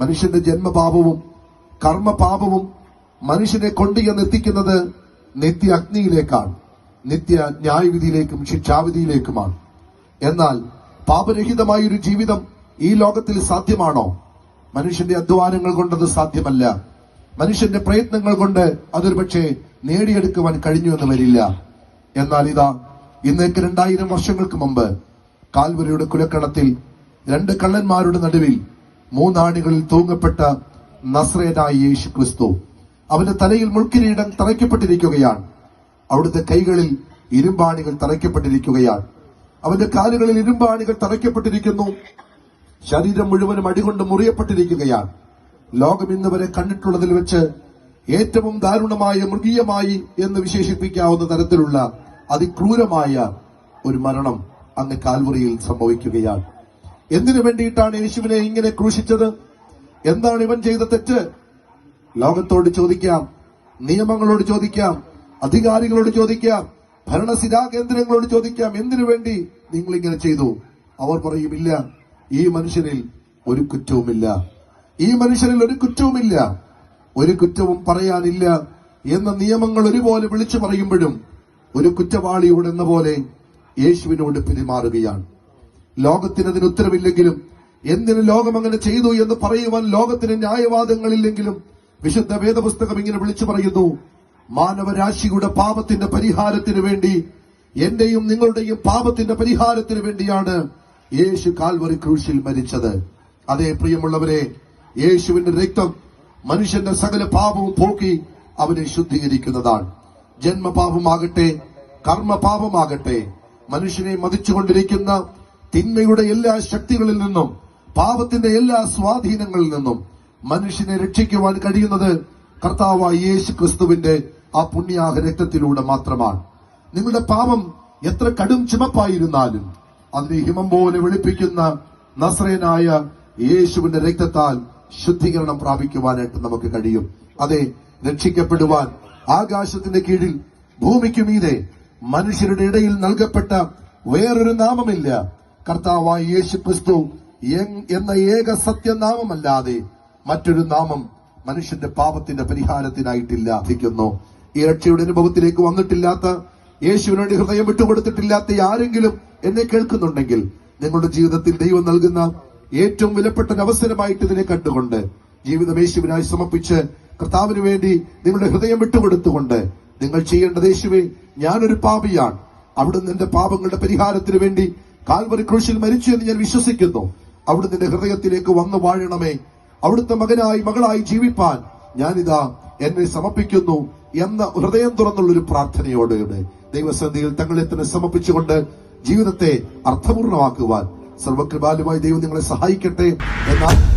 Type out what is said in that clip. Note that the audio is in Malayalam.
മനുഷ്യന്റെ ജന്മപാപവും കർമ്മപാപവും മനുഷ്യനെ കൊണ്ടുചെന്നെത്തിക്കുന്നത് നിത്യ അഗ്നിയിലേക്കാണ് നിത്യ ന്യായവിധിയിലേക്കും ശിക്ഷാവിധിയിലേക്കുമാണ്. എന്നാൽ പാപരഹിതമായ ഒരു ജീവിതം ഈ ലോകത്തിൽ സാധ്യമാണോ? മനുഷ്യന്റെ അധ്വാനങ്ങൾ കൊണ്ടത് സാധ്യമല്ല. മനുഷ്യന്റെ പ്രയത്നങ്ങൾ കൊണ്ട് അതൊരു പക്ഷേ നേടിയെടുക്കുവാൻ കഴിഞ്ഞു എന്ന് വരില്ല എന്നാൽ ഇതാ ഇന്നേക്ക് രണ്ടായിരം വർഷങ്ങൾക്ക് മുമ്പ് കാൽവരിയുടെ കുലക്കണത്തിൽ രണ്ട് കള്ളന്മാരുടെ നടുവിൽ മൂന്നാണികളിൽ തൂങ്ങപ്പെട്ട നസ്രേനായ യേശു ക്രിസ്തു അവന്റെ തലയിൽ മുൾക്കിരീടം തറയ്ക്കപ്പെട്ടിരിക്കുകയാണ്. അവിടുത്തെ കൈകളിൽ ഇരുമ്പാണികൾ തറയ്ക്കപ്പെട്ടിരിക്കുകയാണ്. അവന്റെ കാലുകളിൽ ഇരുമ്പാണികൾ തറയ്ക്കപ്പെട്ടിരിക്കുന്നു. ശരീരം മുഴുവനും അടികൊണ്ട് മുറിയപ്പെട്ടിരിക്കുകയാണ്. ലോകം ഇന്ന് വരെ കണ്ടിട്ടുള്ളതിൽ വെച്ച് ഏറ്റവും ദാരുണമായ മൃഗീയമായി എന്ന് വിശേഷിപ്പിക്കാവുന്ന തരത്തിലുള്ള അതിക്രൂരമായ ഒരു മരണം അങ്ങ് കാൽവറിയിൽ സംഭവിക്കുകയാണ്. എന്തിനു വേണ്ടിയിട്ടാണ് യേശുവിനെ ഇങ്ങനെ ക്രൂശിച്ചത്? എന്താണ് ഇവൻ ചെയ്ത തെറ്റ്? ലോകത്തോട് ചോദിക്കാം നിയമങ്ങളോട് ചോദിക്കാം അധികാരികളോട് ചോദിക്കാം ഭരണസിരാ കേന്ദ്രങ്ങളോട് ചോദിക്കാം എന്തിനു വേണ്ടി നിങ്ങൾ ഇങ്ങനെ ചെയ്തു? അവർ പറയുമില്ല ഈ മനുഷ്യനിൽ ഒരു കുറ്റവുമില്ല. ഈ മനുഷ്യനിൽ ഒരു കുറ്റവുമില്ല. ഒരു കുറ്റവും പറയാനില്ല എന്ന നിയമങ്ങൾ ഒരുപോലെ വിളിച്ചു പറയുമ്പോഴും ഒരു കുറ്റവാളിയോട് എന്ന പോലെ യേശുവിനോട് പെരുമാറുകയാണ്. ലോകത്തിന് അതിന് ഉത്തരവില്ലെങ്കിലും എന്തിനു ലോകം അങ്ങനെ ചെയ്തു എന്ന് പറയുവാൻ ലോകത്തിന് ന്യായവാദങ്ങളില്ലെങ്കിലും വിശുദ്ധ വേദപുസ്തകം ഇങ്ങനെ വിളിച്ചു പറയുന്നു മാനവരാശിയുടെ പാപത്തിന്റെ പരിഹാരത്തിന് വേണ്ടി എന്റെയും നിങ്ങളുടെയും പാപത്തിന്റെ പരിഹാരത്തിന് വേണ്ടിയാണ് യേശു കാൽവറി ക്രൂശിൽ മരിച്ചത്. അതേ പ്രിയമുള്ളവരെ യേശുവിന്റെ രക്തം മനുഷ്യന്റെ സകല പാപവും പോക്കി അവനെ ശുദ്ധീകരിക്കുന്നതാണ്. ജന്മപാപമാകട്ടെ കർമ്മപാപമാകട്ടെ മനുഷ്യനെ മതിച്ചുകൊണ്ടിരിക്കുന്ന തിന്മയുടെ എല്ലാ ശക്തികളിൽ നിന്നും പാപത്തിന്റെ എല്ലാ സ്വാധീനങ്ങളിൽ നിന്നും മനുഷ്യനെ രക്ഷിക്കുവാൻ കഴിയുന്നത് കർത്താവായ യേശു ക്രിസ്തുവിന്റെ ആ പുണ്യാഹ രക്തത്തിലൂടെ മാത്രമാണ്. നിങ്ങളുടെ പാപം എത്ര കടും ചുമപ്പായിരുന്നാലും അതിനെ ഹിമം പോലെ വെളുപ്പിക്കുന്ന നസ്രയനായ യേശുവിന്റെ രക്തത്താൽ ശുദ്ധീകരണം പ്രാപിക്കുവാനായിട്ട് നമുക്ക് കഴിയും. അതെ രക്ഷിക്കപ്പെടുവാൻ ആകാശത്തിന്റെ കീഴിൽ ഭൂമിക്ക് മീതെ മനുഷ്യരുടെ ഇടയിൽ നൽകപ്പെട്ട വേറൊരു നാമമില്ല. കർത്താവായ യേശു ക്രിസ്തു എന്ന ഏക സത്യനാമമല്ലാതെ മറ്റൊരു നാമം മനുഷ്യന്റെ പാപത്തിന്റെ പരിഹാരത്തിനായിട്ടില്ല അധിക്കുന്നു ഈ രക്ഷയുടെ അനുഭവത്തിലേക്ക് വന്നിട്ടില്ലാത്ത യേശുവിനോട് ഹൃദയം വിട്ടുകൊടുത്തിട്ടില്ലാത്ത ആരെങ്കിലും എന്നെ കേൾക്കുന്നുണ്ടെങ്കിൽ നിങ്ങളുടെ ജീവിതത്തിൽ ദൈവം നൽകുന്ന ഏറ്റവും വിലപ്പെട്ട അവസരമായിട്ട് ഇതിനെ കണ്ടുകൊണ്ട് ജീവിതം യേശുവിനായി സമർപ്പിച്ച് കർത്താവിന് വേണ്ടി നിങ്ങളുടെ ഹൃദയം വിട്ടുകൊടുത്തുകൊണ്ട് നിങ്ങൾ ചെയ്യേണ്ടത് യേശുവേ ഞാനൊരു പാപിയാണ്. അവിടുന്ന് എന്റെ പാപങ്ങളുടെ പരിഹാരത്തിന് വേണ്ടി കാൽവറി ക്രൂശിൽ മരിച്ചു എന്ന് ഞാൻ വിശ്വസിക്കുന്നു. അവിടുന്ന് ഹൃദയത്തിലേക്ക് വന്നു വാഴണമേ. അവിടുത്തെ മകനായി മകളായി ജീവിപ്പാൻ ഞാനിതാ എന്നെ സമർപ്പിക്കുന്നു എന്ന ഹൃദയം തുറന്നുള്ള ഒരു പ്രാർത്ഥനയോടെ ദൈവസന്ധിയിൽ തങ്ങളെ തന്നെ സമർപ്പിച്ചുകൊണ്ട് ജീവിതത്തെ അർത്ഥപൂർണമാക്കുവാൻ സർവകൃപാലുമായി ദൈവം നിങ്ങളെ സഹായിക്കട്ടെ എന്നാൽ